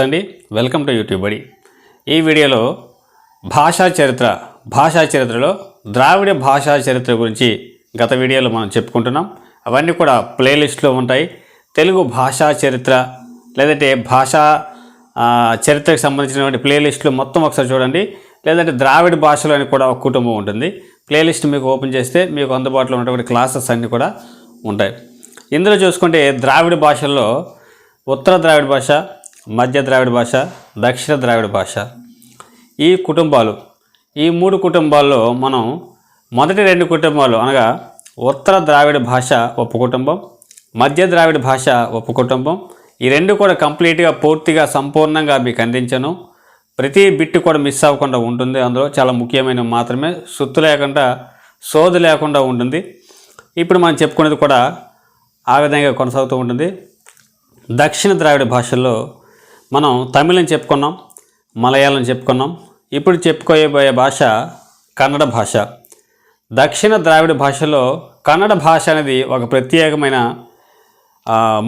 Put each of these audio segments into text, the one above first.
నమస్తే అండి. Welcome to YouTube బడి ఈ వీడియోలో భాషా చరిత్ర భాషా చరిత్రలో ద్రావిడ భాషా చరిత్ర గురించి గత వీడియోలో మనం చెప్పుకుంటున్నాం. అవన్నీ కూడా ప్లేలిస్ట్లో ఉంటాయి. తెలుగు భాషా చరిత్ర లేదంటే భాషా చరిత్రకు సంబంధించినటువంటి ప్లేలిస్టులు మొత్తం ఒకసారి చూడండి. లేదంటే ద్రావిడ భాషలో అని కూడా ఒక కుటుంబం ఉంటుంది. ప్లేలిస్ట్ మీకు ఓపెన్ చేస్తే మీకు అందుబాటులో ఉన్నటువంటి క్లాసెస్ అన్నీ కూడా ఉంటాయి. ఇందులో చూసుకుంటే ద్రావిడ భాషల్లో ఉత్తర ద్రావిడ భాష మధ్య ద్రావిడ భాష దక్షిణ ద్రావిడ భాష. ఈ కుటుంబాలు ఈ మూడు కుటుంబాల్లో మనం మొదటి రెండు కుటుంబాలు అనగా ఉత్తర ద్రావిడ భాష ఒప్పు కుటుంబం మధ్య ద్రావిడ భాష ఒప్పు కుటుంబం. ఈ రెండు కూడా కంప్లీట్గా పూర్తిగా సంపూర్ణంగా మీకు అందించను. ప్రతి బిట్ కూడా మిస్ అవ్వకుండా ఉంటుంది అందులో. చాలా ముఖ్యమైనవి మాత్రమే. సుత్తు లేకుండా సోదు లేకుండా ఉంటుంది. ఇప్పుడు మనం చెప్పుకునేది కూడా ఆ విధంగా కొనసాగుతూ ఉంటుంది. దక్షిణ ద్రావిడ భాషల్లో మనం తమిళం చెప్పుకున్నాం మలయాళం చెప్పుకున్నాం. ఇప్పుడు చెప్పుకోబోయే భాష కన్నడ భాష. దక్షిణ ద్రావిడ భాషలో కన్నడ భాష అనేది ఒక ప్రత్యేకమైన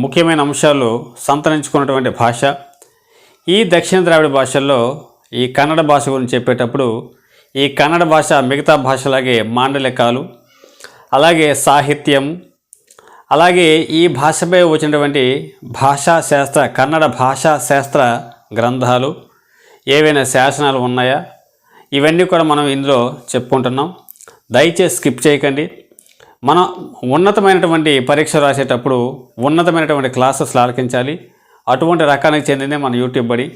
ముఖ్యమైన అంశాలు సంతరించుకున్నటువంటి భాష. ఈ దక్షిణ ద్రావిడ భాషల్లో ఈ కన్నడ భాష గురించి చెప్పేటప్పుడు ఈ కన్నడ భాష మిగతా భాషలాగే మాండలికాలు అలాగే సాహిత్యం అలాగే ఈ భాషపై వచ్చినటువంటి భాషా శాస్త్ర కన్నడ భాషా శాస్త్ర గ్రంథాలు ఏవైనా శాసనాలు ఉన్నాయా? ఇవన్నీ కూడా మనం ఇందులో చెప్పుకుంటున్నాం. దయచేసి స్కిప్ చేయకండి. మనం ఉన్నతమైనటువంటి పరీక్ష రాసేటప్పుడు ఉన్నతమైనటువంటి క్లాసెస్ ఆలకించాలి. అటువంటి రకానికి చెందిందే మన యూట్యూబ్ బడి.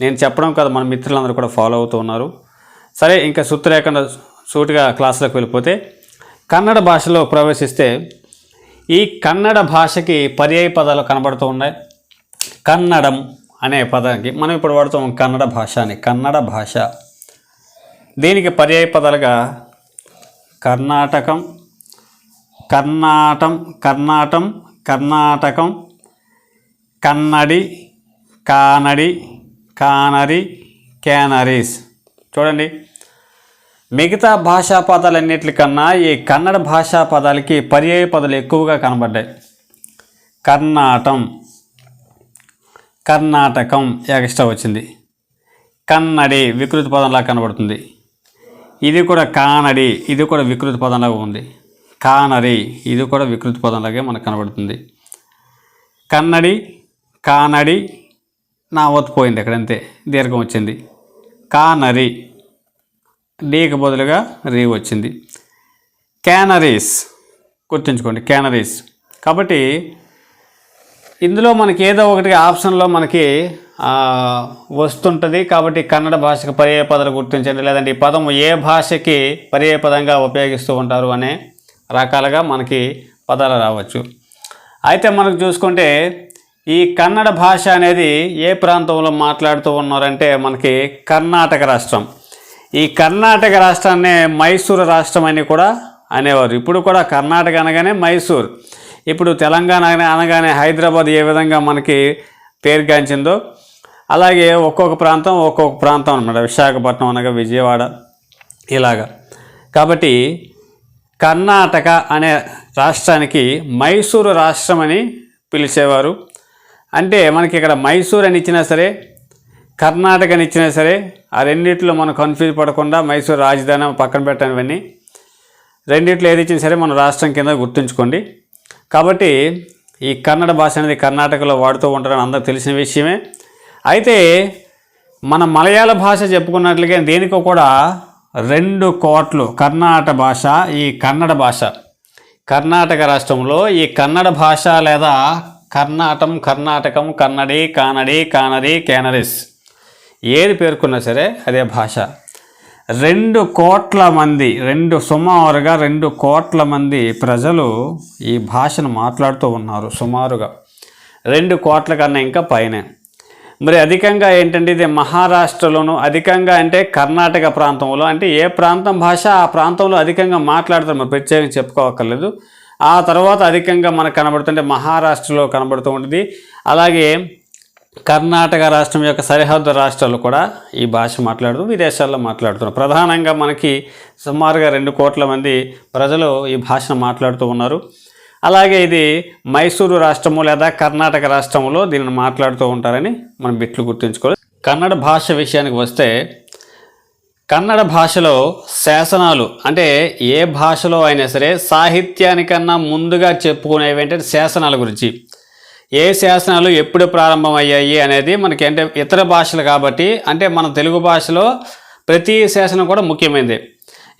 నేను చెప్పడం కదా మన మిత్రులందరూ కూడా ఫాలో అవుతూ ఉన్నారు. సరే ఇంకా సుత్తు లేకుండా సూటిగా క్లాసులకు వెళ్ళిపోతే కన్నడ భాషలో ప్రవేశిస్తే ఈ కన్నడ భాషకి పర్యాయ పదాలు కనబడుతూ ఉన్నాయి. కన్నడం అనే పదానికి మనం ఇప్పుడు వాడుతాం కన్నడ భాష అని. కన్నడ భాష. దీనికి పర్యాయ పదాలుగా కర్ణాటకం కర్ణాటం కర్ణాటం కర్ణాటకం కన్నడి కానడి కానరి క్యానరీస్. చూడండి. మిగతా భాషా పదాలన్నిటికన్నా ఈ కన్నడ భాషా పదాలకి పర్యాయ పదాలు ఎక్కువగా కనబడ్డాయి. కర్ణాటం. కర్ణాటకం ఎక్స్ట్రా వచ్చింది. కన్నడి వికృతి పదంలా కనబడుతుంది. ఇది కూడా కానడి ఇది కూడా వికృతి పదంలాగా ఉంది. కానరి ఇది కూడా వికృతి పదంలాగే మనకు కనబడుతుంది. కన్నడి కానడి నా ఒత్తు పోయింది అక్కడ అంతే దీర్ఘం వచ్చింది. కానరి. డీకి బదులుగా రీ వచ్చింది. క్యానరీస్ గుర్తుంచుకోండి క్యానరీస్. కాబట్టి ఇందులో మనకి ఏదో ఒకటి ఆప్షన్లో మనకి వస్తుంటుంది. కాబట్టి కన్నడ భాషకు పర్యాయ పదాలు గుర్తించండి. లేదంటే ఈ పదం ఏ భాషకి పర్యాయ పదంగా ఉపయోగిస్తూ ఉంటారు అనే రకాలుగా మనకి పదాలు రావచ్చు. అయితే మనకు చూసుకుంటే ఈ కన్నడ భాష అనేది ఏ ప్రాంతంలో మాట్లాడుతూ ఉన్నారంటే మనకి కర్ణాటక రాష్ట్రం. ఈ కర్ణాటక రాష్ట్రాన్ని మైసూరు రాష్ట్రం అని కూడా అనేవారు. ఇప్పుడు కూడా కర్ణాటక అనగానే మైసూర్. ఇప్పుడు తెలంగాణ అనగానే హైదరాబాద్ ఏ విధంగా మనకి పేరుగాంచిందో అలాగే ఒక్కొక్క ప్రాంతం ఒక్కొక్క ప్రాంతం అనమాట విశాఖపట్నం అనగా విజయవాడ ఇలాగా. కాబట్టి కర్ణాటక అనే రాష్ట్రానికి మైసూరు రాష్ట్రం అని పిలిచేవారు. అంటే మనకి ఇక్కడ మైసూర్ అని ఇచ్చినా సరే కర్ణాటక అని ఇచ్చినా సరే ఆ రెండిట్లో మనం కన్ఫ్యూజ్ పడకుండా మైసూరు రాజధాని పక్కన పెట్టనివన్నీ రెండిట్లో ఏది ఇచ్చినా సరే మన రాష్ట్రం కింద గుర్తుంచుకోండి. కాబట్టి ఈ కన్నడ భాష అనేది కర్ణాటకలో వాడుతూ ఉంటారని అందరికి తెలిసిన విషయమే. అయితే మన మలయాళ భాష చెప్పుకున్నట్లుగా దేనికో కూడా రెండు కోట్లు కర్ణాటక భాష ఈ కన్నడ భాష. కర్ణాటక రాష్ట్రంలో ఈ కన్నడ భాష లేదా కర్ణాటం కర్ణాటకం కన్నడి కానడి కానడి కేనరిస్. ఏది పేర్కొన్నా సరే అదే భాష. రెండు కోట్ల మంది రెండు సుమారుగా రెండు కోట్ల మంది ప్రజలు ఈ భాషను మాట్లాడుతూ ఉన్నారు సుమారుగా. రెండు కోట్ల కన్నా ఇంకా పైనే. మరి అధికంగా ఏంటంటే ఇది మహారాష్ట్రలోను అధికంగా అంటే కర్ణాటక ప్రాంతంలో అంటే ఏ ప్రాంతం భాష ఆ ప్రాంతంలో అధికంగా మాట్లాడతారు మరి ప్రత్యేకంగా చెప్పుకోవక్కర్లేదు ఆ తర్వాత అధికంగా మనకు కనబడుతుంటే మహారాష్ట్రలో కనబడుతూ ఉంటుంది. అలాగే కర్ణాటక రాష్ట్రం యొక్క సరిహద్దు రాష్ట్రాలు కూడా ఈ భాష మాట్లాడుతూ విదేశాల్లో మాట్లాడుతున్నారు. ప్రధానంగా మనకి సుమారుగా రెండు కోట్ల మంది ప్రజలు ఈ భాషను మాట్లాడుతూ ఉన్నారు. అలాగే ఇది మైసూరు రాష్ట్రము లేదా కర్ణాటక రాష్ట్రంలో దీనిని మాట్లాడుతూ ఉంటారని మనం బిట్లు గుర్తుంచుకోవాలి. కన్నడ భాష విషయానికి వస్తే కన్నడ భాషలో శాసనాలు అంటే ఏ భాషలో అయినా సరే సాహిత్యానికన్నా ముందుగా చెప్పుకునేవి అంటే శాసనాల గురించి. ఏ శాసనాలు ఎప్పుడు ప్రారంభమయ్యాయి అనేది మనకి అంటే ఇతర భాషలు కాబట్టి అంటే మన తెలుగు భాషలో ప్రతి శాసనం కూడా ముఖ్యమైనది.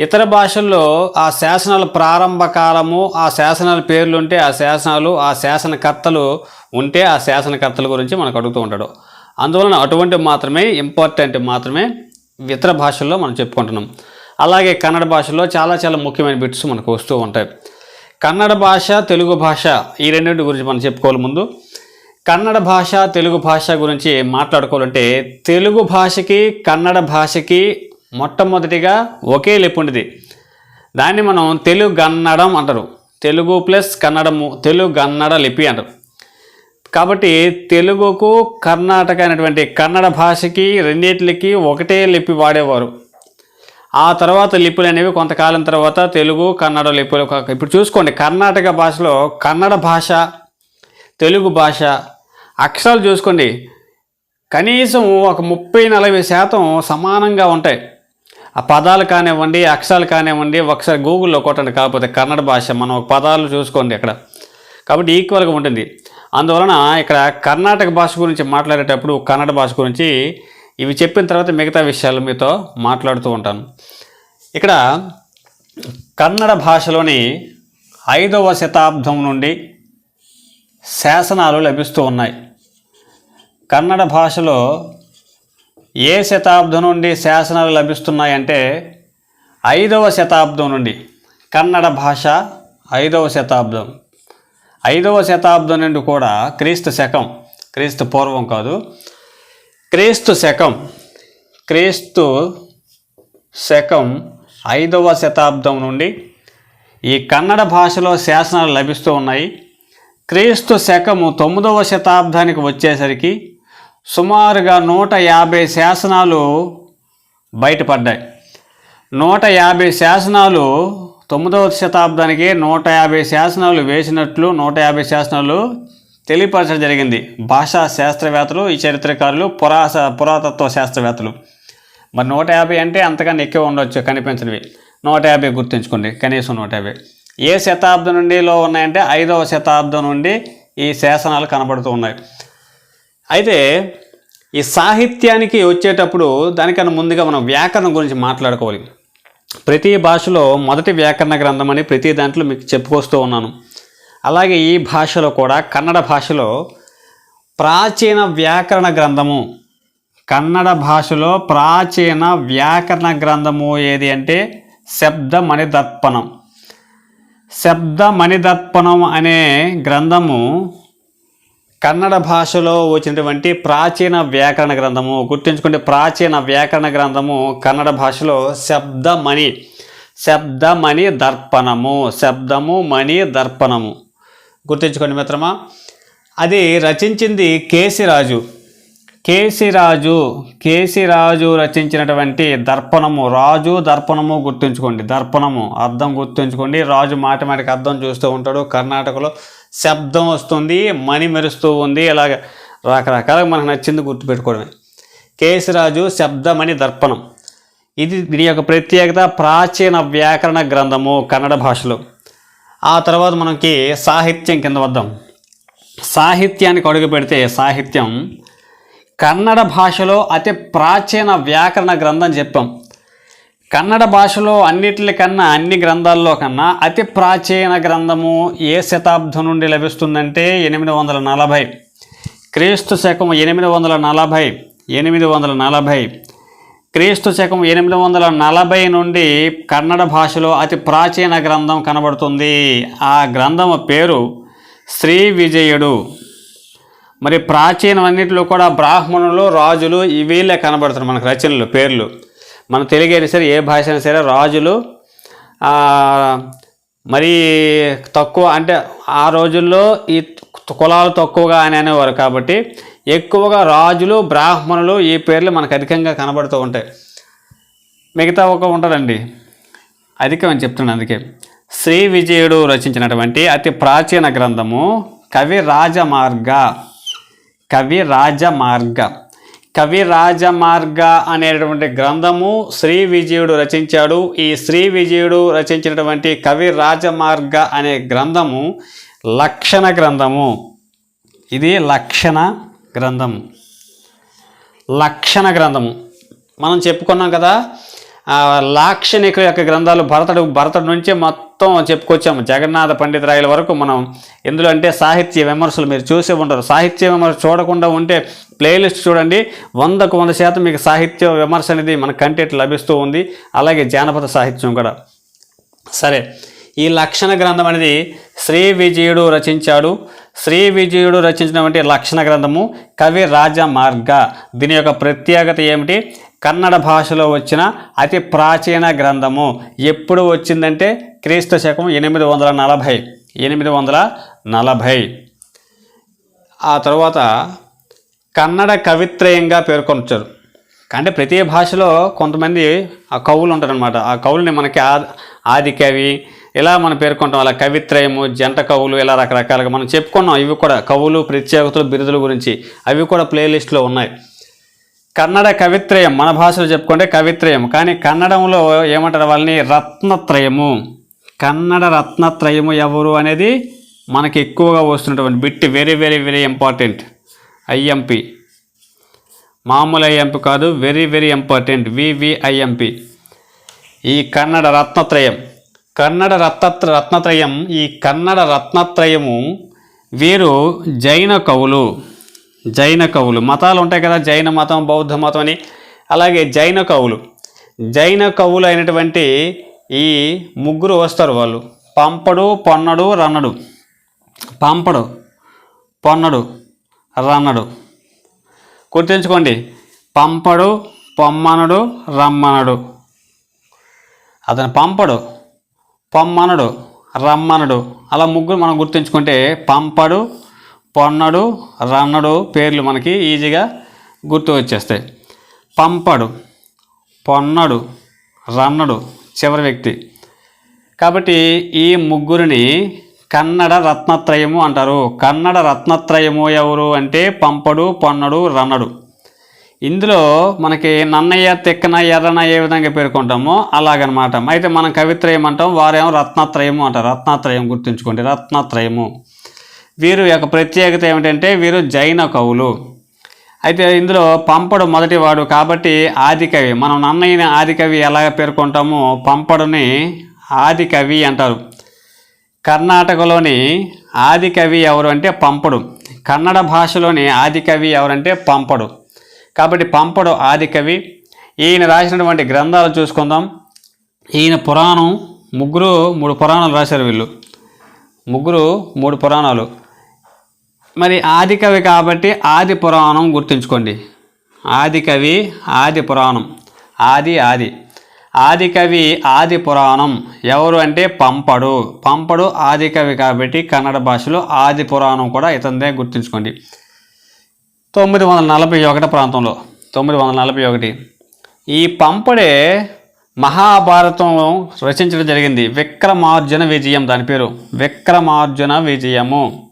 ఇతర భాషల్లో ఆ శాసనాల ప్రారంభ కాలము ఆ శాసనాల పేర్లు ఉంటే ఆ శాసనాలు ఆ శాసనకర్తలు ఉంటే ఆ శాసనకర్తల గురించి మనకు అడుగుతూ ఉంటాడు. అందువలన అటువంటి మాత్రమే ఇంపార్టెంట్ మాత్రమే ఇతర భాషల్లో మనం చెప్పుకుంటున్నాం. అలాగే కన్నడ భాషలో చాలా చాలా ముఖ్యమైన బిట్స్ మనకు వస్తూ ఉంటాయి. కన్నడ భాష తెలుగు భాష ఈ రెండింటి గురించి మనం చెప్పుకోవాలి ముందు. కన్నడ భాష తెలుగు భాష గురించి మాట్లాడుకోవాలంటే తెలుగు భాషకి కన్నడ భాషకి మొట్టమొదటిగా ఒకే లిపి ఉండేది. దాన్ని మనం తెలుగు గన్నడం అంటారు. తెలుగు ప్లస్ కన్నడము తెలుగు గన్నడ లిపి అంటారు. కాబట్టి తెలుగుకు కర్ణాటక అనేటువంటి కన్నడ భాషకి రెండింటికి ఒకటే లిపి వాడేవారు. ఆ తర్వాత లిపులు అనేవి కొంతకాలం తర్వాత తెలుగు కన్నడ లిపులు ఇప్పుడు చూసుకోండి కర్ణాటక భాషలో కన్నడ భాష తెలుగు భాష అక్షరాలు చూసుకోండి. కనీసం ఒక ముప్పై నలభై శాతం సమానంగా ఉంటాయి. ఆ పదాలు కానివ్వండి అక్షరాలు కానివ్వండి ఒకసారి గూగుల్లో కొట్టండి కాకపోతే కన్నడ భాష మనం ఒక పదాలు చూసుకోండి అక్కడ. కాబట్టి ఈక్వల్గా ఉంటుంది. అందువలన ఇక్కడ కర్ణాటక భాష గురించి మాట్లాడేటప్పుడు కన్నడ భాష గురించి ఇవి చెప్పిన తర్వాత మిగతా విషయాలు మీతో మాట్లాడుతూ ఉంటాను. ఇక్కడ కన్నడ భాషలోని ఐదవ శతాబ్దం నుండి శాసనాలు లభిస్తూ ఉన్నాయి. కన్నడ భాషలో ఏ శతాబ్దం నుండి శాసనాలు లభిస్తున్నాయంటే ఐదవ శతాబ్దం నుండి కన్నడ భాష ఐదవ శతాబ్దం. ఐదవ శతాబ్దం నుండి కూడా క్రీస్తు శకం క్రీస్తు పూర్వం కాదు క్రీస్తు శకం. క్రీస్తు శకం ఐదవ శతాబ్దం నుండి ఈ కన్నడ భాషలో శాసనాలు లభిస్తూ ఉన్నాయి. క్రీస్తు శకము తొమ్మిదవ శతాబ్దానికి వచ్చేసరికి సుమారుగా నూట యాభై శాసనాలు బయటపడ్డాయి. నూట యాభై శాసనాలు తొమ్మిదవ శతాబ్దానికి నూట యాభై శాసనాలు వేసినట్లు నూట యాభై శాసనాలు తెలియపరచడం జరిగింది. భాషా శాస్త్రవేత్తలు ఈ చరిత్రకారులు పురాస పురాతత్వ శాస్త్రవేత్తలు. మరి నూట యాభై అంటే అంతకన్నా ఎక్కువ ఉండొచ్చు కనిపించినవి. నూట యాభై గుర్తుంచుకోండి కనీసం నూట యాభై. ఏ శతాబ్దం నుండిలో ఉన్నాయంటే ఐదవ శతాబ్దం నుండి ఈ శాసనాలు కనబడుతూ ఉన్నాయి. అయితే ఈ సాహిత్యానికి వచ్చేటప్పుడు దానికన్నా ముందుగా మనం వ్యాకరణం గురించి మాట్లాడుకోవాలి. ప్రతి భాషలో మొదటి వ్యాకరణ గ్రంథం అని ప్రతి దాంట్లో మీకు చెప్పుకొస్తూ ఉన్నాను. అలాగే ఈ భాషలో కూడా కన్నడ భాషలో ప్రాచీన వ్యాకరణ గ్రంథము. కన్నడ భాషలో ప్రాచీన వ్యాకరణ గ్రంథము ఏది అంటే శబ్దమణిదర్పణం. శబ్దమణిదర్పణం అనే గ్రంథము కన్నడ భాషలో వచ్చినటువంటి ప్రాచీన వ్యాకరణ గ్రంథము. గుర్తుంచుకుంటే ప్రాచీన వ్యాకరణ గ్రంథము కన్నడ భాషలో శబ్దమణి. శబ్దమణి దర్పణము శబ్దము మణి దర్పణము గుర్తుంచుకోండి మిత్రమా. అది రచించింది కేసిరాజు. కేసిరాజు కేసిరాజు రచించినటువంటి దర్పణము రాజు దర్పణము గుర్తుంచుకోండి దర్పణము అర్థం గుర్తుంచుకోండి. రాజు మాట మాటికి అర్థం చూస్తూ ఉంటాడు కర్ణాటకలో శబ్దం వస్తుంది మణి మెరుస్తూ ఉంది ఇలాగ రకరకాలుగా మనకు నచ్చింది గుర్తుపెట్టుకోవడమే. కేసిరాజు శబ్దమణి దర్పణం. ఇది దీని యొక్క ప్రత్యేకత ప్రాచీన వ్యాకరణ గ్రంథము కన్నడ భాషలో. ఆ తర్వాత మనకి సాహిత్యం కింద వద్దాం. సాహిత్యానికి అడుగు పెడితే సాహిత్యం కన్నడ భాషలో అతి ప్రాచీన వ్యాకరణ గ్రంథం చెప్పాం. కన్నడ భాషలో అన్నిటికన్నా అన్ని గ్రంథాల్లో కన్నా అతి ప్రాచీన గ్రంథము ఏ శతాబ్దం నుండి లభిస్తుందంటే ఎనిమిది వందల నలభై. క్రీస్తు శకం ఎనిమిది వందల నలభై ఎనిమిది వందల నలభై క్రీస్తు శకం ఎనిమిది వందల నలభై నుండి కన్నడ భాషలో అతి ప్రాచీన గ్రంథం కనబడుతుంది. ఆ గ్రంథం పేరు శ్రీ విజయుడు. మరి ప్రాచీనవన్నిటిలో కూడా బ్రాహ్మణులు రాజులు వీళ్ళే కనబడుతున్నారు మనకు రచనలు పేర్లు. మన తెలుగు అయినా సరే ఏ భాష అయినా సరే రాజులు మరి తక్కువ అంటే ఆ రోజుల్లో ఈ కులాలు తక్కువగా అని అనేవారు కాబట్టి ఎక్కువగా రాజులు బ్రాహ్మణులు ఈ పేర్లు మనకు అధికంగా కనబడుతూ ఉంటాయి. మిగతా ఒక ఉంటుందండి. అధికం అని చెప్తున్నాను అందుకే. శ్రీ విజయుడు రచించినటువంటి అతి ప్రాచీన గ్రంథము కవి రాజమార్గ కవి రాజమార్గ కవి రాజమార్గ అనేటువంటి గ్రంథము శ్రీ విజయుడు రచించాడు. ఈ శ్రీ విజయుడు రచించినటువంటి కవి రాజమార్గ అనే గ్రంథము లక్షణ గ్రంథము. ఇది లక్షణ గ్రంథం. లక్షణ గ్రంథము మనం చెప్పుకున్నాం కదా ఆ, లాక్షణికుల యొక్క గ్రంథాలు భరతుడు భరతుడి నుంచే మొత్తం చెప్పుకొచ్చాము జగన్నాథ పండిత రాయల వరకు మనం ఎందులో అంటే సాహిత్య విమర్శలు మీరు చూసే ఉంటారు. సాహిత్య విమర్శ చూడకుండా ఉంటే ప్లేలిస్ట్ చూడండి వందకు వంద శాతం మీకు సాహిత్య విమర్శ అనేది మన కంటెంట్ లభిస్తూ ఉంది. అలాగే జానపద సాహిత్యం కూడా. సరే ఈ లక్షణ గ్రంథం అనేది శ్రీ విజయుడు రచించాడు. శ్రీ విజయుడు రచించినటువంటి లక్షణ గ్రంథము కవి రాజమార్గ. దీని యొక్క ప్రత్యేకత ఏమిటి? కన్నడ భాషలో వచ్చిన అతి ప్రాచీన గ్రంథము. ఎప్పుడు వచ్చిందంటే క్రీస్తు శకం ఎనిమిది వందల నలభై. ఎనిమిది వందల నలభై. ఆ తర్వాత కన్నడ కవిత్రయంగా పేర్కొనొచ్చారు. అంటే ప్రతి భాషలో కొంతమంది ఆ కవులు ఉంటారనమాట ఆ కవుల్ని మనకి ఆ ఆది కవి ఇలా మనం పేర్కొంటాం అలా కవిత్రయము జంట కవులు ఇలా రకరకాలుగా మనం చెప్పుకున్నాం. ఇవి కూడా కవులు ప్రత్యేకతలు బిరుదుల గురించి అవి కూడా ప్లేలిస్ట్లో ఉన్నాయి. కన్నడ కవిత్రయం మన భాషలో చెప్పుకుంటే కవిత్రయం కానీ కన్నడంలో ఏమంటారు వాళ్ళని? రత్నత్రయము. కన్నడ రత్నత్రయము ఎవరు అనేది మనకి ఎక్కువగా వస్తున్నటువంటి bit very very very important IMP మామూలు ఐఎంపి కాదు వెరీ వెరీ ఇంపార్టెంట్ వివిఐఎంపి ఈ కన్నడ రత్నత్రయం. కన్నడ రత్న రత్నత్రయం. ఈ కన్నడ రత్నత్రయము వీరు జైన కవులు. జైన కవులు. మతాలు ఉంటాయి కదా జైన మతం బౌద్ధ మతం అని. అలాగే జైన కవులు. జైన కవులు అయినటువంటి ఈ ముగ్గురు వస్తారు వాళ్ళు. పంపడు పొన్నడు రన్నడు. పంపడు పొన్నడు రన్నడు. గుర్తుంచుకోండి. పంపడు పొమ్మనుడు రమ్మనడు. అతను పంపడు. పొమ్మనడు రమ్మనడు. అలా ముగ్గురు మనం గుర్తుంచుకుంటే పంపడు పొన్నడు రన్నడు పేర్లు మనకి ఈజీగా గుర్తు వచ్చేస్తాయి. పంపడు పొన్నడు రన్నడు చివరి వ్యక్తి. కాబట్టి ఈ ముగ్గురిని కన్నడ రత్నత్రయము అంటారు. కన్నడ రత్నత్రయము ఎవరు అంటే పంపడు పొన్నడు రన్నడు. ఇందులో మనకి నన్నయ్య తిక్కన ఎర్రన ఏ విధంగా పేర్కొంటామో అలాగనమాట. అయితే మనం కవిత్రయం అంటాం వారేమో రత్నత్రయము అంటారు. రత్నత్రయం గుర్తుంచుకోండి రత్నత్రయము. వీరు యొక్క ప్రత్యేకత ఏమిటంటే వీరు జైన కవులు. అయితే ఇందులో పంపడు మొదటివాడు కాబట్టి ఆదికవి మనం నన్నయ్యని ఆదికవి ఎలాగ పేర్కొంటామో పంపడుని ఆదికవి అంటారు. కర్ణాటకలోని ఆదికవి ఎవరు అంటే పంపడు. కన్నడ భాషలోని ఆదికవి ఎవరంటే పంపడు. కాబట్టి పంపడు ఆదికవి ఈయన రాసినటువంటి గ్రంథాలు చూసుకుందాం. ఈయన పురాణం ముగ్గురు మూడు పురాణాలు రాశారు వీళ్ళు. ముగ్గురు మూడు పురాణాలు. మరి ఆది కవి కాబట్టి ఆది పురాణం గుర్తుంచుకోండి. ఆది కవి ఆది పురాణం. ఆది ఆది. ఆది కవి ఆది పురాణం ఎవరు అంటే పంపడు. పంపడు ఆది కవి కాబట్టి కన్నడ భాషలో ఆది పురాణం కూడా ఇతందే గుర్తుంచుకోండి. తొమ్మిది వందల నలభై ఒకటి ప్రాంతంలో. తొమ్మిది వందల నలభై ఒకటి. ఈ పంపడే మహాభారతం రచించడం జరిగింది విక్రమార్జున విజయం. దాని పేరు విక్రమార్జున విజయము.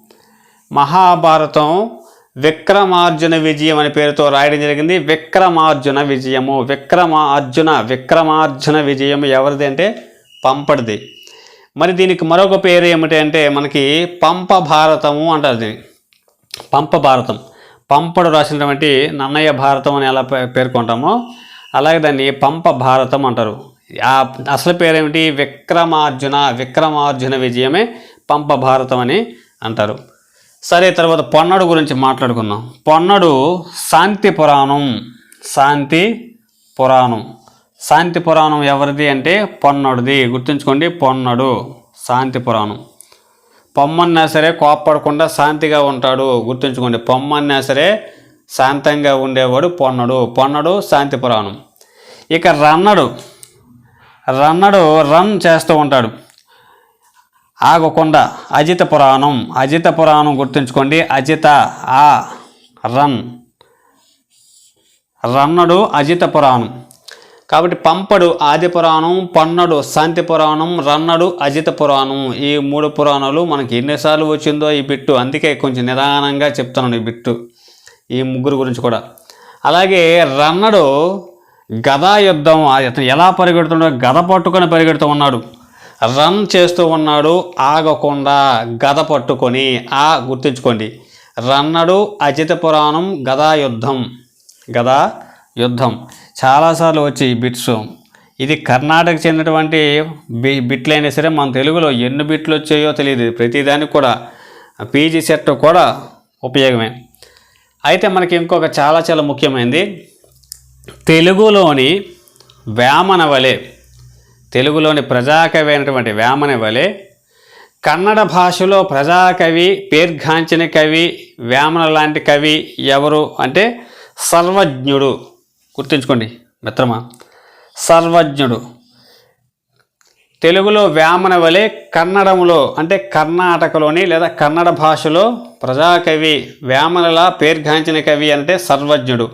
మహాభారతం విక్రమార్జున విజయం అనే పేరుతో రాయడం జరిగింది. విక్రమార్జున విజయము. విక్రమార్జున విక్రమార్జున విజయం ఎవరిది అంటే పంపడిది. మరి దీనికి మరొక పేరు ఏమిటి అంటే మనకి పంప భారతము అంటారు దీన్ని. పంప భారతం పంపడు రాసినటువంటి నన్నయ్య భారతం అని ఎలా పే- పేర్కొంటామో అలాగే దాన్ని పంప భారతం అంటారు. ఆ అసలు పేరేమిటి? విక్రమార్జున విక్రమార్జున విజయమే పంప భారతం అని అంటారు. సరే తర్వాత పొన్నడు గురించి మాట్లాడుకుందాం. పొన్నడు శాంతి పురాణం శాంతి పురాణం. శాంతి పురాణం ఎవరిది అంటే పొన్నడుది. గుర్తుంచుకోండి పొన్నడు శాంతి పురాణం. పొమ్మన్నా సరే కోప్పడకుండా శాంతిగా ఉంటాడు. గుర్తుంచుకోండి పొమ్మన్నా సరే శాంతంగా ఉండేవాడు పొన్నడు. పొన్నడు శాంతి పురాణం. ఇక రన్నడు. రన్నడు రన్ చేస్తూ ఉంటాడు. ఆగకుండా. అజిత పురాణం. అజిత పురాణం గుర్తుంచుకోండి. అజిత ఆ రన్. రన్నడు అజిత పురాణం. కాబట్టి పంపడు ఆది పురాణం పన్నడు శాంతి పురాణం రన్నడు అజిత పురాణం. ఈ మూడు పురాణాలు మనకి ఎన్నిసార్లు వచ్చిందో ఈ బిట్టు. అందుకే కొంచెం నిదానంగా చెప్తున్నాను ఈ బిట్టు. ఈ ముగ్గురు గురించి కూడా. అలాగే రన్నడు గదా యుద్ధం అతను ఎలా పరిగెడుతున్నాడో గద పట్టుకొని పరిగెడుతూ ఉన్నాడు. రన్ చేస్తూ ఉన్నాడు ఆగకుండా గద పట్టుకొని ఆ గుర్తుంచుకోండి. రన్నడు అజిత పురాణం గదా యుద్ధం. గదా యుద్ధం. చాలాసార్లు వచ్చి బిట్స్. ఇది కర్ణాటక చెందినటువంటి బి బిట్లు అయినా సరే మన తెలుగులో ఎన్ని బిట్లు వచ్చాయో తెలియదు. ప్రతిదానికి కూడా పీజీ సెట్ కూడా ఉపయోగమే. అయితే మనకి ఇంకొక చాలా చాలా ముఖ్యమైనది తెలుగులోని వేమన వలె తెలుగులోని ప్రజాకవి అయినటువంటి వేమన వలె కన్నడ భాషలో ప్రజాకవి పేర్ఘాంచిన కవి వేమన లాంటి కవి ఎవరు అంటే సర్వజ్ఞుడు. గుర్తుంచుకోండి మిత్రమా. సర్వజ్ఞుడు. తెలుగులో వేమన వలె కన్నడములో అంటే కర్ణాటకలోని లేదా కన్నడ భాషలో ప్రజాకవి వేమనలా పేర్గాంచిన కవి అంటే సర్వజ్ఞుడు.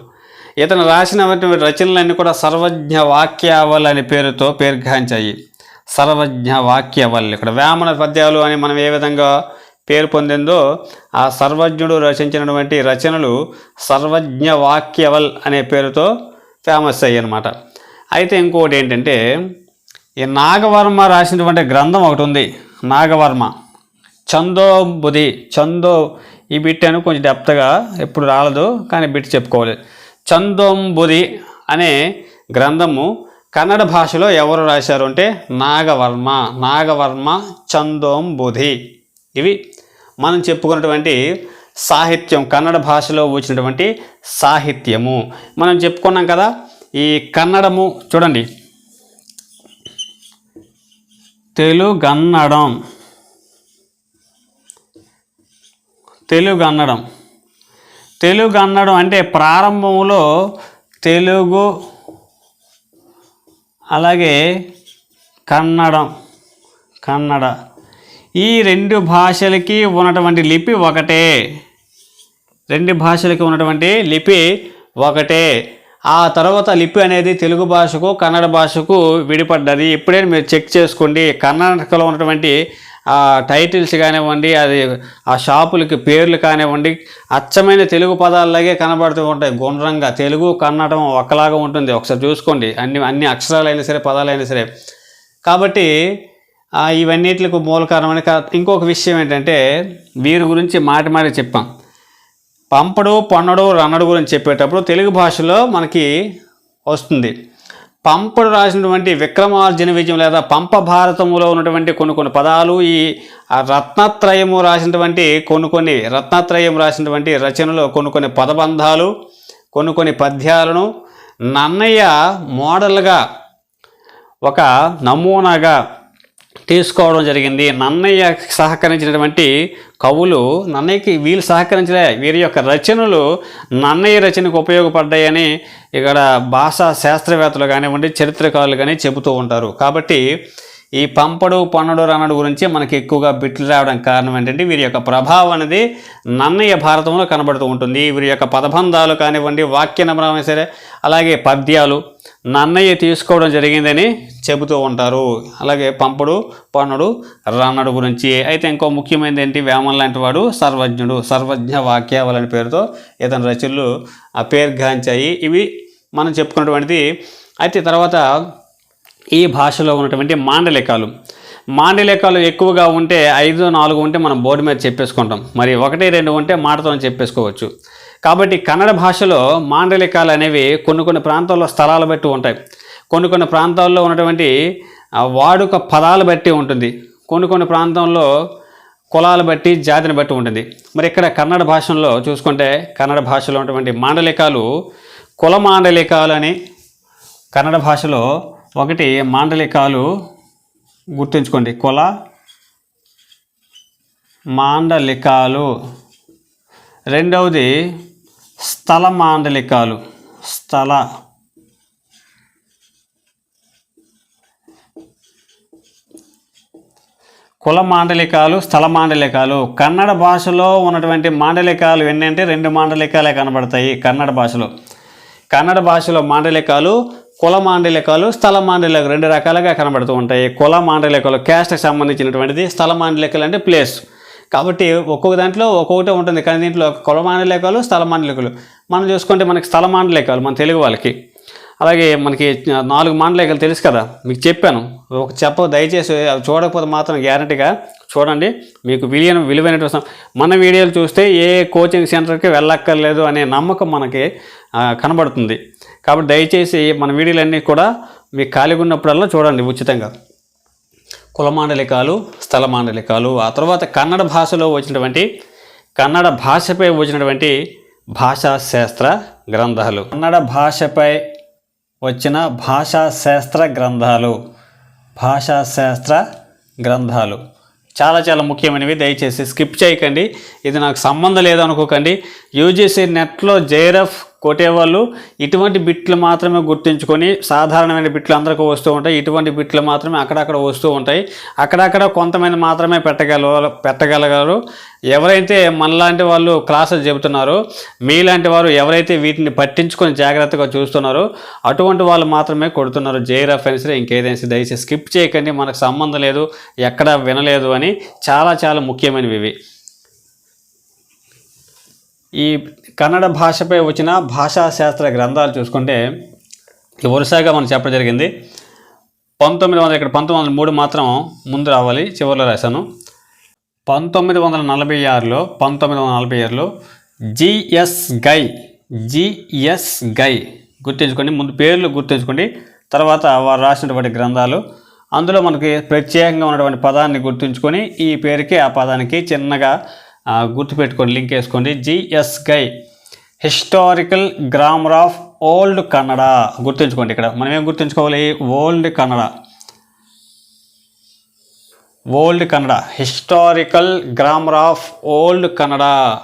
ఇతను రాసినటువంటి రచనలన్నీ కూడా సర్వజ్ఞ వాక్యావల్ అనే పేరుతో పేర్గాంచాయి సర్వజ్ఞ వాక్యవల్ ఇక్కడ వేమన పద్యాలు అని మనం ఏ విధంగా పేరు పొందిందో ఆ సర్వజ్ఞుడు రచించినటువంటి రచనలు సర్వజ్ఞ వాక్యవల్ అనే పేరుతో ఫేమస్ అయ్యనమాట అయితే ఇంకొకటి ఏంటంటే ఈ నాగవర్మ రాసినటువంటి గ్రంథం ఒకటి ఉంది. నాగవర్మ. చందోబుధి చందో ఈ బిట్ అని కొంచెం డెప్త్గా ఎప్పుడు రాలదు కానీ బిట్ చెప్పుకోవాలి. చందోంబుధి అనే గ్రంథము కన్నడ భాషలో ఎవరు రాశారు అంటే నాగవర్మ. నాగవర్మ చందోంబుధి ఇవి మనం చెప్పుకున్నటువంటి సాహిత్యం కన్నడ భాషలో వచ్చినటువంటి సాహిత్యము. మనం చెప్పుకున్నాం కదా ఈ కన్నడము చూడండి. తెలుగన్నడం. తెలుగన్నడం. తెలుగన్నడం అంటే ప్రారంభంలో తెలుగు అలాగే కన్నడం కన్నడ. ఈ రెండు భాషలకి ఉన్నటువంటి లిపి ఒకటే. రెండు భాషలకి ఉన్నటువంటి లిపి ఒకటే. ఆ తర్వాత లిపి అనేది తెలుగు భాషకు కన్నడ భాషకు విడిపడ్డది. ఎప్పుడైనా మీరు చెక్ చేసుకోండి. కర్ణాటకలో ఉన్నటువంటి ఆ టైటిల్స్ కానివ్వండి అది ఆ షాపులకి పేర్లు కానివ్వండి అచ్చమైన తెలుగు పదాలలాగే కనబడుతూ ఉంటాయి. గుండ్రంగా తెలుగు కన్నడం ఒకలాగా ఉంటుంది. ఒకసారి చూసుకోండి. అన్ని అన్ని అక్షరాలైనా సరే పదాలైనా సరే. కాబట్టి ఇవన్నిటికి మూల కారణమని ఇంకొక విషయం ఏంటంటే వీరి గురించి మాటి మాటి చెప్పాం. పంపడు పొన్నడు రన్నడు గురించి చెప్పేటప్పుడు తెలుగు భాషలో మనకి వస్తుంది. పంపడు రాసినటువంటి విక్రమార్జున విజయం లేదా పంప భారతములో ఉన్నటువంటి కొన్ని కొన్ని పదాలు ఈ రత్నత్రయము రాసినటువంటి కొన్ని కొన్ని రత్నత్రయం రాసినటువంటి రచనలో కొన్ని కొన్ని పదబంధాలు కొన్ని కొన్ని పద్యాలను నన్నయ్య మోడల్గా ఒక నమూనాగా తీసుకోవడం జరిగింది. నన్నయ్య సహకరించినటువంటి కవులు నన్నయ్యకి వీళ్ళు సహకరించలే. వీరి యొక్క రచనలు నన్నయ్య రచనకు ఉపయోగపడ్డాయని ఇక్కడ భాషా శాస్త్రవేత్తలు కానివ్వండి చరిత్రకారులు కానీ చెబుతూ ఉంటారు. కాబట్టి ఈ పంపడు పన్నడు రన్నడు గురించి మనకి ఎక్కువగా బిట్లు రావడం కారణం ఏంటంటే వీరి యొక్క ప్రభావం అనేది నన్నయ్య భారతంలో కనబడుతూ ఉంటుంది. వీరి యొక్క పదబంధాలు కానివ్వండి వాక్య నమనం సరే అలాగే పద్యాలు నన్నయ్య తీసుకోవడం జరిగిందని చెబుతూ ఉంటారు. అలాగే పంపుడు పన్నుడు రన్నడు గురించి. అయితే ఇంకో ముఖ్యమైనది ఏంటి? వేమన్ లాంటి వాడు సర్వజ్ఞుడు సర్వజ్ఞ వాక్యావళి పేరుతో ఇతని రచనలు పేర్గాంచాయి పేరుగాంచాయి ఇవి మనం చెప్పుకున్నటువంటిది. అయితే తర్వాత ఈ భాషలో ఉన్నటువంటి మాండలికాలు. మాండలికాలు ఎక్కువగా ఉంటే ఐదు నాలుగు ఉంటే మనం బోర్డు మీద చెప్పేసుకుంటాం. మరి ఒకటి రెండు ఉంటే మాటతో చెప్పేసుకోవచ్చు. కాబట్టి కన్నడ భాషలో మాండలికాలు అనేవి కొన్ని కొన్ని ప్రాంతాల్లో స్థలాలు బట్టి ఉంటాయి. కొన్ని కొన్ని ప్రాంతాల్లో ఉన్నటువంటి వాడుక పదాలు బట్టి ఉంటుంది. కొన్ని కొన్ని ప్రాంతంలో కులాలు బట్టి జాతిని బట్టి ఉంటుంది. మరి ఇక్కడ కన్నడ భాషలో చూసుకుంటే కన్నడ భాషలో ఉన్నటువంటి మాండలికాలు కుల మాండలికాలు అని కన్నడ భాషలో ఒకటి మాండలికాలు గుర్తుంచుకోండి. కుల మాండలికాలు రెండవది స్థల మాండలికాలు స్థల. కుల మాండలికాలు స్థల మాండలికాలు కన్నడ భాషలో ఉన్నటువంటి మాండలికాలు ఎన్ని రెండు మాండలికాలే కనబడతాయి కన్నడ భాషలో. కన్నడ భాషలో మాండలికాలు కుల మాండలికాలు స్థల మాండలికాలు రెండు రకాలుగా కనబడుతూ ఉంటాయి. కుల మాండలికాలు క్యాస్ట్కి సంబంధించినటువంటిది స్థల మాండలికలు అంటే ప్లేస్ కాబట్టి ఒక్కొక్క దాంట్లో ఒక్కొక్కటే ఉంటుంది. కానీ దీంట్లో కుల మాండలికాలు స్థల మాండలికలు. మనం చూసుకుంటే మనకి స్థల మాండలికాలు మన తెలుగు వాళ్ళకి. అలాగే మనకి నాలుగు మాండలికాలు తెలుసు కదా? మీకు చెప్పాను. ఒక చెప్ప దయచేసి అవి చూడకపోతే మాత్రం గ్యారంటీగా చూడండి. మీకు విలువైన విలువైనటువంటి మన వీడియోలు చూస్తే ఏ కోచింగ్ సెంటర్కి వెళ్ళక్కర్లేదు అనే నమ్మకం మనకి కనబడుతుంది. కాబట్టి దయచేసి మన వీడియోలన్నీ కూడా మీకు ఖాళీగా ఉన్నప్పుడల్లా చూడండి ఉచితంగా. కుల మాండలికాలు స్థల మాండలికాలు ఆ తర్వాత కన్నడ భాషలో వచ్చినటువంటి కన్నడ భాషపై వచ్చినటువంటి భాషాశాస్త్ర గ్రంథాలు. కన్నడ భాషపై వచ్చిన భాషాశాస్త్ర గ్రంథాలు. భాషాశాస్త్ర గ్రంథాలు. చాలా చాలా ముఖ్యమైనవి దయచేసి స్కిప్ చేయకండి. ఇది నాకు సంబంధం లేదు అనుకోకండి. యూజీసీ నెట్లో జేరఫ్ కొట్టేవాళ్ళు ఇటువంటి బిట్లు మాత్రమే గుర్తుంచుకొని సాధారణమైన బిట్లు అందరికీ వస్తూ ఉంటాయి. ఇటువంటి బిట్లు మాత్రమే అక్కడక్కడ వస్తూ ఉంటాయి. అక్కడక్కడ కొంతమంది మాత్రమే పెట్టగల పెట్టగలగలరు ఎవరైతే మనలాంటి వాళ్ళు క్లాసులు చెబుతున్నారో మీలాంటి వారు ఎవరైతే వీటిని పట్టించుకొని జాగ్రత్తగా చూస్తున్నారో అటువంటి వాళ్ళు మాత్రమే కొడుతున్నారు. జే రెఫరెన్స్ ఇంకేదైనా దయచేసి స్కిప్ చేయకండి. మనకు సంబంధం లేదు ఎక్కడ వినలేదు అని చాలా చాలా ముఖ్యమైనవి ఇవి. ఈ కన్నడ భాషపై వచ్చిన భాషా శాస్త్ర గ్రంథాలు చూసుకుంటే వరుసగా మనం చెప్పడం జరిగింది. పంతొమ్మిది వందల ఇక్కడ పంతొమ్మిది వందల మూడు మాత్రం ముందు రావాలి చివరిలో రాశాను. పంతొమ్మిది వందల నలభై ఆరులో పంతొమ్మిది వందల నలభై ఆరులో జిఎస్ గై జిఎస్ గై గుర్తుంచుకోండి ముందు పేర్లు గుర్తుంచుకోండి తర్వాత వారు రాసినటువంటి గ్రంథాలు. అందులో మనకి ప్రత్యేకంగా ఉన్నటువంటి పదాన్ని గుర్తుంచుకొని ఈ పేరుకి ఆ పదానికి చిన్నగా గుర్తుపెట్టుకోండి లింక్ వేసుకోండి. GS Gai historical grammar of old Kannada. గుర్తుంచుకోండి ఇక్కడ. మనం ఏం గుర్తుంచుకోవాలి? Old Kannada. Old Kannada. Historical grammar of old Kannada.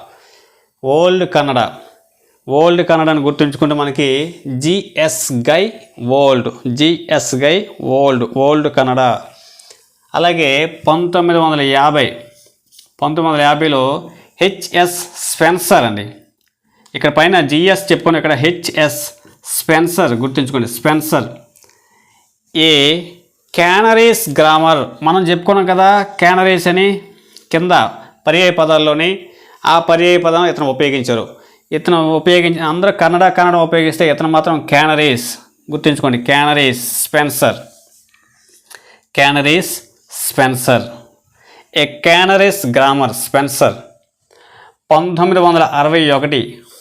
Old Kannada. Old కన్నడని గుర్తుంచుకుంటే మనకి GS Gai old. GS Gai old. Old Kannada. అలాగే పంతొమ్మిది వందల యాభై పంతొమ్మిది వందల యాభైలో హెచ్ఎస్ స్పెన్సర్ అండి. ఇక్కడ పైన జిఎస్ చెప్పుకుని ఇక్కడ హెచ్ఎస్ స్పెన్సర్ గుర్తుంచుకోండి. స్పెన్సర్. A Canarese grammar. మనం చెప్పుకున్నాం కదా క్యానరీస్ అని కింద పర్యాయ పదాల్లోని ఆ పర్యాయ పదం ఇతను ఉపయోగించారు. ఇతను ఉపయోగించి అందరూ కన్నడ కన్నడ ఉపయోగిస్తే ఇతను మాత్రం క్యానరీస్. గుర్తుంచుకోండి క్యానరీస్ Spencer. క్యానరీస్ Spencer. A Canarese grammar Spencer పంతొమ్మిది వందల అరవై ఒకటి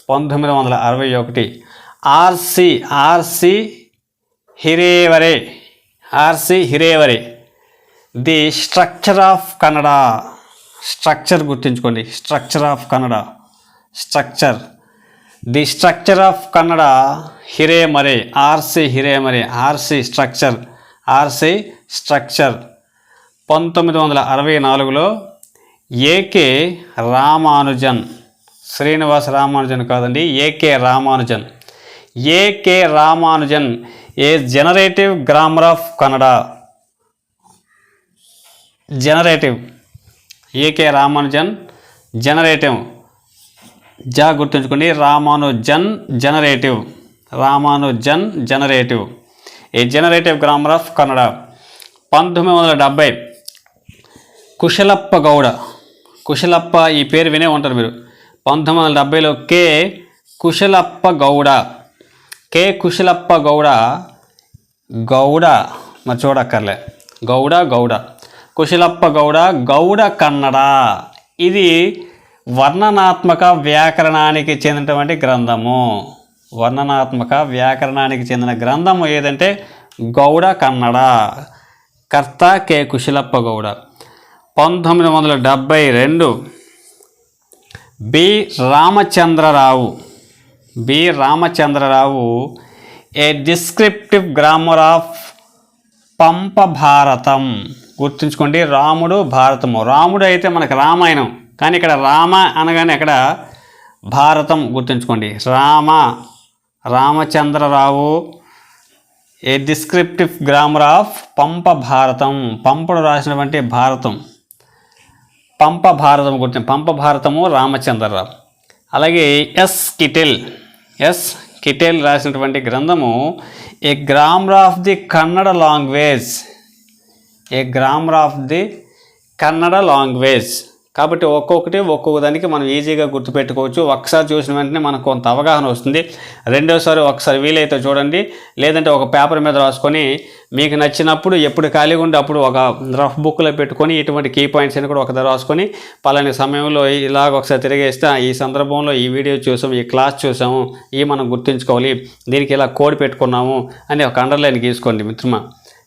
పంతొమ్మిది వందల అరవై ఒకటి. RC RC హిరేవరే RC హిరేవరే the structure of Kannada structure గుర్తుంచుకోండి. Structure of Kannada structure the structure of Kannada హిరేమరే RC హిరేమరే RC structure RC structure పంతొమ్మిది వందల అరవై నాలుగులో ఏకే రామానుజన్ శ్రీనివాస రామానుజన్ కాదండి AK Ramanujan. AK Ramanujan A generative grammar of Kannada. Generative. AK Ramanujan generative. జా గుర్తుంచుకోండి Ramanujan generative. Ramanujan generative. A generative grammar of Kannada. పంతొమ్మిది వందల డెబ్భై కుశలప్ప గౌడ. కుశలప్ప ఈ పేరు వినే ఉంటారు మీరు. పంతొమ్మిది వందల డెబ్బైలో కే. కుశలప్ప గౌడ. కే. కుశలప్ప గౌడ. గౌడ. మరి చూడక్కర్లే. గౌడ గౌడ. కుశలప్ప గౌడ గౌడ కన్నడ. ఇది వర్ణనాత్మక వ్యాకరణానికి చెందినటువంటి గ్రంథము. వర్ణనాత్మక వ్యాకరణానికి చెందిన గ్రంథము ఏదంటే గౌడ కన్నడ. కర్త కె. కుశలప్ప గౌడ. పంతొమ్మిది వందల డెబ్భై రెండు B. Ramachandrarao. B. Ramachandrarao a descriptive grammar of Pampa Bharatam గుర్తుంచుకోండి రాముడు భారతము. రాముడు అయితే మనకు రామాయణం కానీ ఇక్కడ రామ అనగానే అక్కడ భారతం గుర్తుంచుకోండి. Rama Ramachandrarao a descriptive grammar of Pampa Bharatam పంపుడు రాసినటువంటి భారతం. పంప భారతం గురించి పంప భారతము రామచంద్రరావు. అలాగే ఎస్ కిటెల్ ఎస్ కిటెల్ రాసినటువంటి గ్రంథము a grammar of the Kannada language a grammar of the Kannada language. కాబట్టి ఒక్కొక్కటి ఒక్కొక్క దానికి మనం ఈజీగా గుర్తుపెట్టుకోవచ్చు. ఒకసారి చూసిన వెంటనే మనకు కొంత అవగాహన వస్తుంది. రెండోసారి ఒకసారి వీలైతే చూడండి. లేదంటే ఒక పేపర్ మీద రాసుకొని మీకు నచ్చినప్పుడు ఎప్పుడు ఖాళీగా ఉండి అప్పుడు ఒక రఫ్ బుక్లో పెట్టుకొని ఇటువంటి కీ పాయింట్స్ అని కూడా ఒక రాసుకొని పలాని సమయంలో ఇలాగ ఒకసారి తిరిగేస్తే ఈ సందర్భంలో ఈ వీడియో చూసాము ఈ క్లాస్ చూసాము ఈ మనం గుర్తుంచుకోవాలి. దీనికి ఇలా కోడ్ పెట్టుకున్నాము అని ఒక అండర్లైన్ గీసుకోండి మిత్రమా.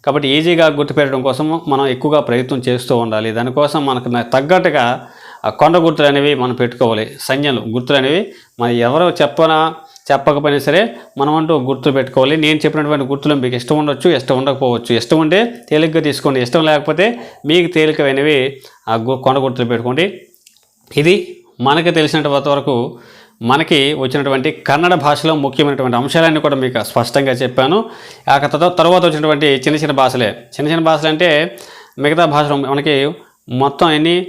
కాబట్టి ఈజీగా గుర్తుపెట్టడం కోసం మనం ఎక్కువగా ప్రయత్నం చేస్తూ ఉండాలి. దానికోసం మనకు తగ్గట్టుగా ఆ కొండ గుర్తులు అనేవి మనం పెట్టుకోవాలి. సంజ్ఞలు గుర్తులు అనేవి మనం ఎవరు చెప్పనా చెప్పకపోయినా సరే మనం అంటూ గుర్తులు పెట్టుకోవాలి. నేను చెప్పినటువంటి గుర్తులు మీకు ఇష్టం ఉండొచ్చు ఇష్టం ఉండకపోవచ్చు. ఇష్టం ఉంటే తేలిగ్గా తీసుకోండి. ఇష్టం లేకపోతే మీకు తేలికమైనవి ఆ గు- కొండ గుర్తులు పెట్టుకోండి. ఇది మనకు తెలిసినంత వరకు మనకి వచ్చినటువంటి కన్నడ భాషలో ముఖ్యమైనటువంటి అంశాలన్నీ కూడా మీకు స్పష్టంగా చెప్పాను. ఆ తర్వాత తర్వాత వచ్చినటువంటి చిన్న చిన్న భాషలే. చిన్న చిన్న భాషలు అంటే మిగతా భాషలు మనకి మొత్తం ఎన్ని?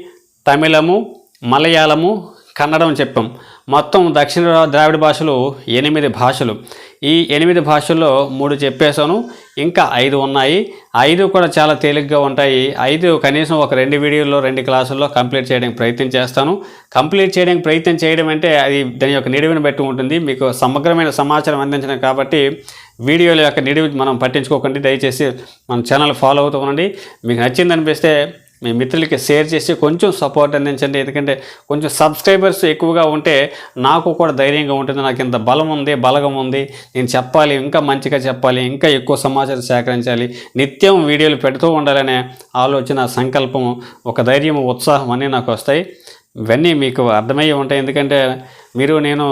తమిళము మలయాళము కన్నడం చెప్పాం. మొత్తం దక్షిణ ద్రావిడ భాషలు ఎనిమిది భాషలు. ఈ ఎనిమిది భాషల్లో మూడు చెప్పేశాను. ఇంకా ఐదు ఉన్నాయి. ఐదు కూడా చాలా తేలిగ్గా ఉంటాయి. ఐదు కనీసం ఒక రెండు వీడియోల్లో రెండు క్లాసుల్లో కంప్లీట్ చేయడానికి ప్రయత్నం చేస్తాను. కంప్లీట్ చేయడానికి ప్రయత్నం చేయడం అంటే అది దాని యొక్క నిడివిని బట్టి ఉంటుంది. మీకు సమగ్రమైన సమాచారం అందించడం కాబట్టి వీడియోల యొక్క నిడివి మనం పట్టించుకోకండి. దయచేసి మన ఛానల్ ఫాలో అవుతూ ఉండండి. మీకు నచ్చిందనిపిస్తే మీ మిత్రులకి షేర్ చేసి కొంచెం సపోర్ట్ అందించండి. ఎందుకంటే కొంచెం సబ్స్క్రైబర్స్ ఎక్కువగా ఉంటే నాకు కూడా ధైర్యంగా ఉంటుంది. నాకు ఇంత బలం ఉంది బలగం ఉంది. నేను చెప్పాలి ఇంకా మంచిగా చెప్పాలి ఇంకా ఎక్కువ సమాచారం సేకరించాలి. నిత్యం వీడియోలు పెడుతూ ఉండాలనే ఆలోచన సంకల్పం ఒక ధైర్యం ఉత్సాహం అన్నీ నాకు వస్తాయి. ఇవన్నీ మీకు అర్థమయ్యే ఉంటాయి. ఎందుకంటే మీరు నేను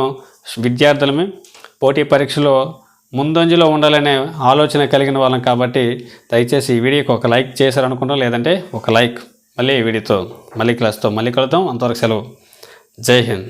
విద్యార్థులమే పోటీ పరీక్షలో ముందంజలో ఉండాలనే ఆలోచన కలిగిన వాళ్ళం కాబట్టి దయచేసి ఈ వీడియోకి ఒక లైక్ చేశారనుకుంటాం లేదంటే ఒక లైక్. మళ్ళీ ఈ వీడియోతో మళ్ళీ క్లాస్తో మళ్ళీ కలుద్దాం. అంతవరకు సెలవు. జై హింద్.